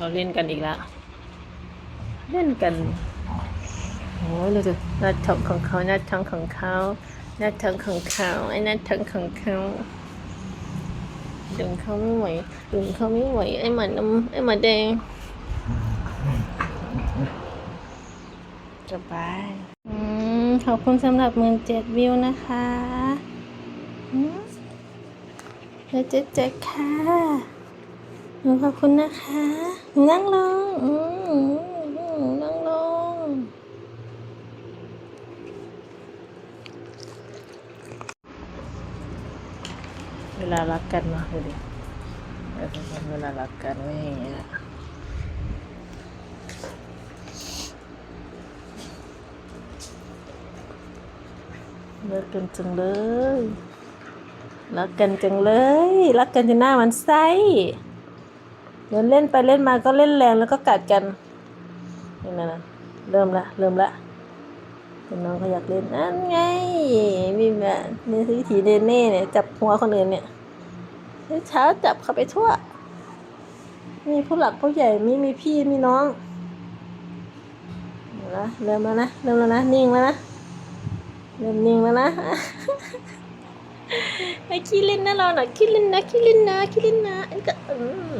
เขาเล่นกันอีกแล้ว เล่นกันโอ้ยเราจะหน้าท้องของเขาหน้าท้องของเขาหน้าท้องของเขาไอ้หน้าท้องของเขาดึงเขาไม่ไหวดึงเขาไม่ไหวไอ้หมาดำไอ้หมาแดงสบายอืมขอบคุณสำหรับหมื่นเจ็ดวิวนะคะอืมเจ็ดเจ็ดเจ็ดค่ะ หนูขอบคุณนะคะ หนูนั่งลงอืมนั่งลง เวลารักกันเนาะดูดิเวลารักกันไม่อย่างเงี้ยเลิกกันจังเลย รักกันจังเลย รักกันจนหน้ามันไส้ เดินเล่นไปเล่นมาก็เล่นแรงแล้วก็กัดกันนี่นะนะเริ่มละเริ่มละน้องเขาอยากเล่นนั่นไงมีแบบนี่วิถีเดนเน่เนี่ยจับหัวคนอื่นเนี่ยเช้าจับเขาไปทั่ว มีผู้หลักผู้ใหญ่มีมีพี่มีน้องเอาละเริ่มแล้วนะเริ่มแล้วนะนิ่งแล้วนะเริ่มนิ่งแล้วนะไอ้ขี้เล่นนะเราหน่อยขี้เล่นนะขี้เล่นนะขี้เล่นนะไอ้ก็อืม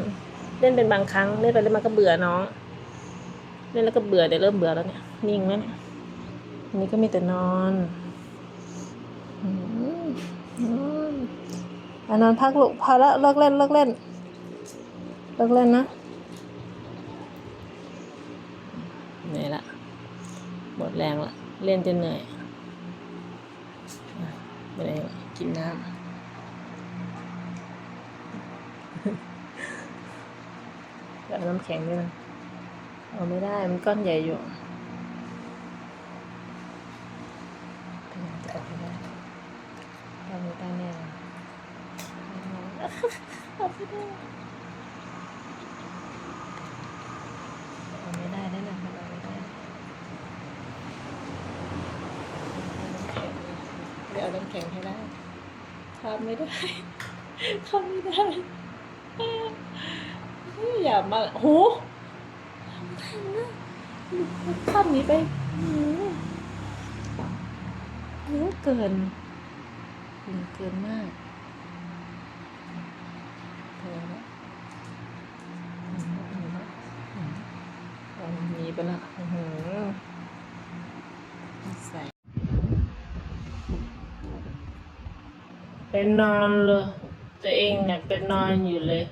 เล่นเป็นบางครั้งเล่นไปเล่นมาก็เบื่อน้อง เล่นแล้วก็เบื่อเดี๋ยวเริ่มเบื่อแล้วเนี่ยนิ่งแล้วเนี่ยอันนี้ก็มีแต่นอนอ่นอนพักลูกพอแล้วเลิกเล่นเลิกเล่นเลิกเล่นนะเหนื่อยละหมดแรงละเล่นจนเหนื่อยอ่ไปเลยกินน้ำ เดี๋ยวเอาน้ำแข็งด้วยนะเอาไม่ได้ มันก้อนใหญ่อยู่พยายามจะเอาให้ได้เอาไม่ได้แน่เอาไม่ได้เอาไม่ได้แน่นอนเอาไม่ได้เดี๋ยวเอาน้ำแข็งให้ได้ทำไม่ได้ทำไม่ได้ อย่ามาโหทำทันนะข้ามนี้ไปเยอะเกินเยอะเกินมากเธอละมันมีไปละอื้อหือใส่เป็นนอนเลยตัวเองเนี่ยเป็นนอนอยู่เลย